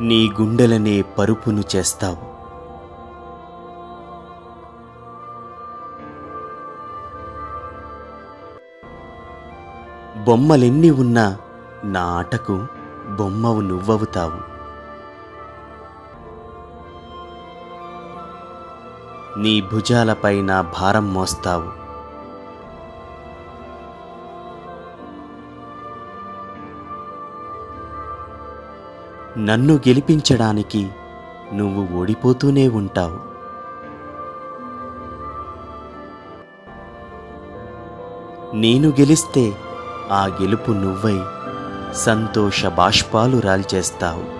నీ గుండెలనే పరుపును చేస్తావు. బొమ్మలెన్ని ఉన్నా నా ఆటకు బొమ్మవు నువ్వవుతావు. నీ భుజాలపై నా భారం మోస్తావు. నన్ను గెలిపించడానికి నువ్వు ఓడిపోతూనే ఉంటావు. నేను గెలిస్తే ఆ గెలుపు నువ్వై సంతోష బాష్పాలు రాల్చేస్తావు.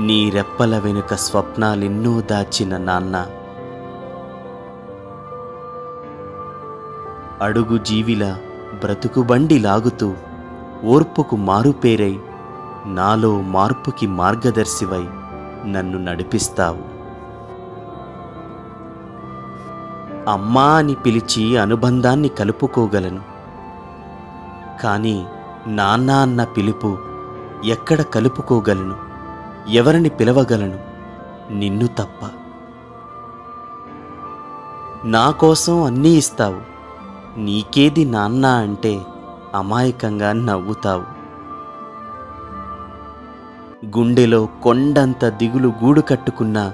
నీ రెప్పల వెనుక స్వప్నాలెన్నో దాచిన నాన్న. అడుగు జీవిల బ్రతుకు బండి లాగుతూ ఓర్పుకు మారుపేరై నాలో మార్పుకి మార్గదర్శివై నన్ను నడిపిస్తావు. అమ్మా అని పిలిచి అనుబంధాన్ని కలుపుకోగలను. కానీ నాన్న అన్న పిలుపు ఎక్కడ కలుపుకోగలను? ఎవరిని పిలవగలను? నిన్ను తప్ప. నా కోసం అన్నీ ఇస్తావు. నీకేది నాన్న అంటే అమాయకంగా నవ్వుతావు. గుండెలో కొండంత దిగులు గూడు కట్టుకున్న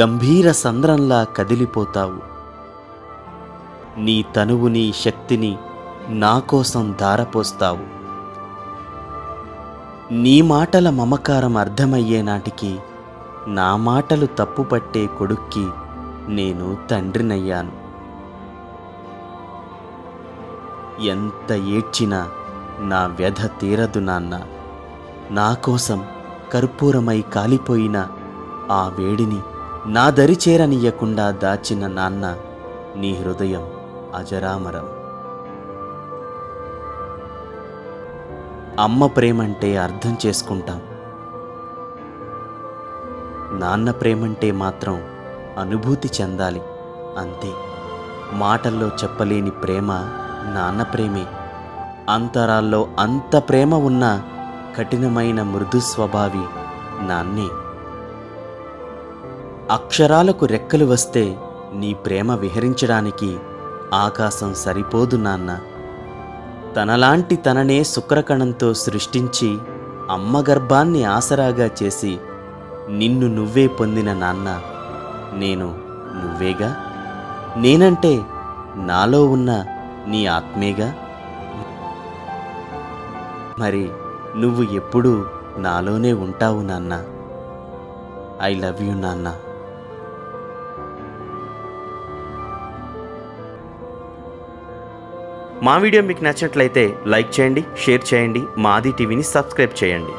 గంభీర సంద్రంలా కదిలిపోతావు. నీ తనువుని శక్తిని నా కోసం ధారపోస్తావు. నీ మాటల మమకారం అర్థమయ్యే నాటికి నా మాటలు తప్పుపట్టే కొడుక్కి నేను తండ్రినయ్యాను. ఎంత ఏడ్చినా నా వ్యధ తీరదు నాన్న. నా కోసం కర్పూరమై కాలిపోయిన ఆ వేడిని నా దరి చేరనీయకుండా దాచిన నాన్న నీ హృదయం అజరామరం. అమ్మ ప్రేమంటే అర్థం చేసుకుంటాం. నాన్న ప్రేమంటే మాత్రం అనుభూతి చెందాలి అంతే. మాటల్లో చెప్పలేని ప్రేమ నాన్న ప్రేమే. అంతరాల్లో అంత ప్రేమ ఉన్న కఠినమైన మృదు స్వభావి నాన్నే. అక్షరాలకు రెక్కలు వస్తే నీ ప్రేమ విహరించడానికి ఆకాశం సరిపోదు నాన్న. తనలాంటి తననే శుక్రకణంతో సృష్టించి అమ్మ గర్భాన్ని ఆసరాగా చేసి నిన్ను నువ్వే పొందిన నాన్న. నేను నువ్వేగా? నేనంటే నాలో ఉన్న నీ ఆత్మేగా మరి నువ్వు ఎప్పుడూ నాలోనే ఉంటావు నాన్న. ఐ లవ్ యూ నాన్న. మా వీడియో మీకు నచ్చినట్లయితే లైక్ చేయండి షేర్ చేయండి మాది టీవీని సబ్స్క్రైబ్ చేయండి.